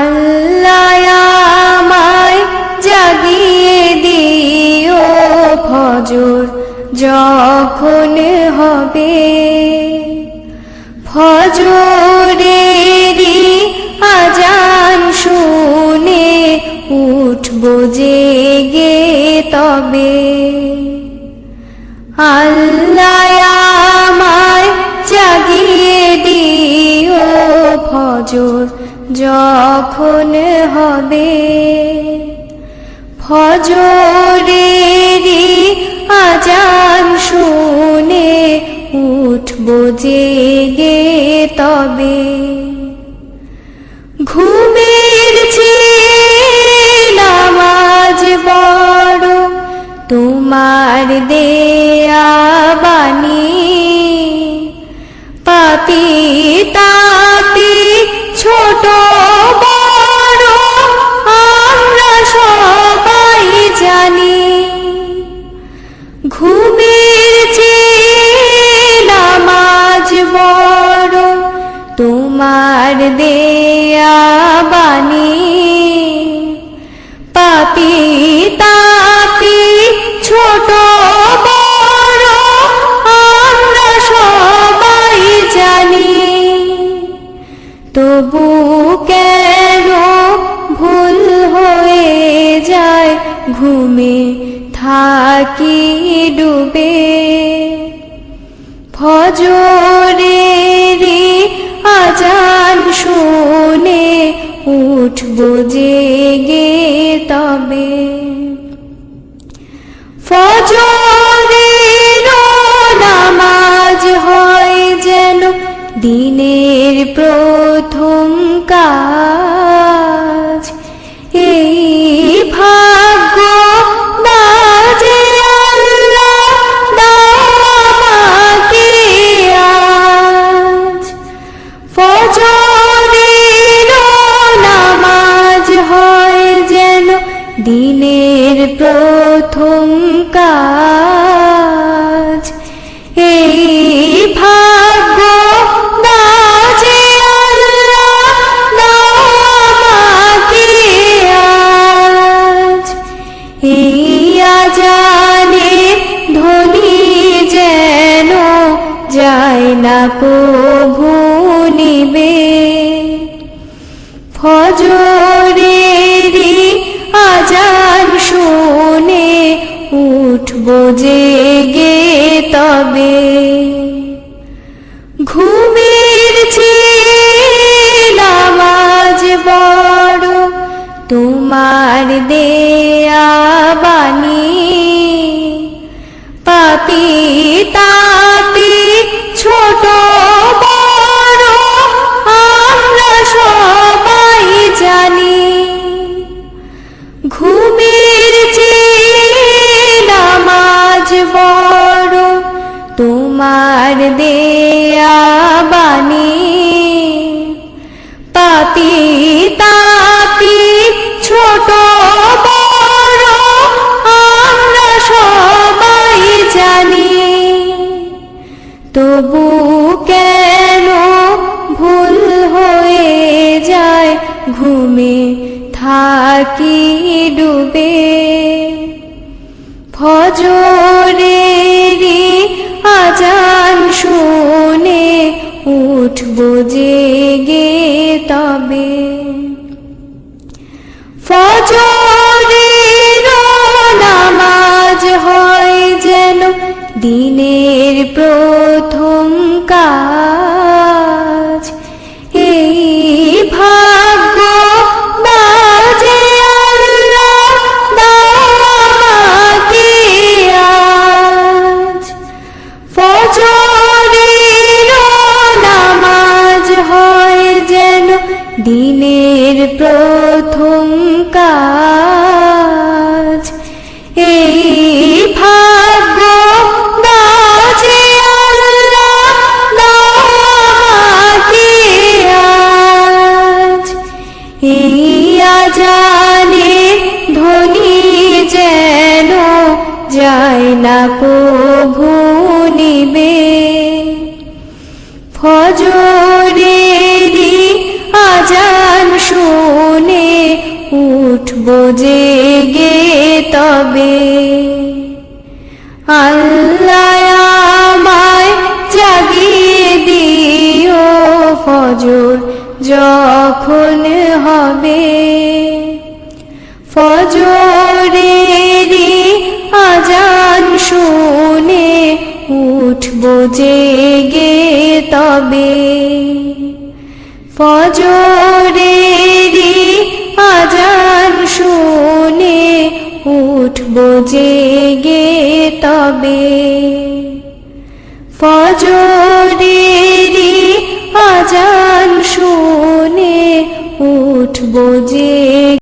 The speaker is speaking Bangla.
আল্লাহ আমায় জাগিয়ে দিও ফজর, যখন হবে ফজরেরই আজান শুনে উঠব জেগে তবে। আল্লাহ আমায় জাগিয়ে দিও ফজর যখন হবে ফজরেরই আজান শুনে উঠব জেগে তবে। ঘুমের নামাজ বড় তোমার দেয়া বাণী তোমার দেয়া বাণী। পাপি তাপি ছোট বড়, আমরা সবাই জানি। তবু কেন ভুল হয়ে যায় ঘুমে থাকি ডুবে? ফজরেরই আজান শুনে উঠব জেগে তবে। ফজরের নামাজ হয় যেন দিনের প্রথম না প্রভু নিবে। ফজরেরই আজান শুনে উঠব জেগে তবে। ঘুমের নামাজ বড় তোমার দেয়া তবু কেন ভুল হয়ে যায় ঘুমে থাকি ডুবে? ফজরেরই আজান শুনে উঠব জেগে তবে। ফজরের দিনের প্রথম কাজ নিবে ফজরেরই আজান শুনে জেগে তবে। আল্লাহ আমায় জাগিয়ে দিও ফজর যখন হবে। ফজরেরই উঠব জেগে তবে ফজরেরই আজান শুনে উঠব জেগে তবে ফজরেরই আজান শুনে উঠব জেগে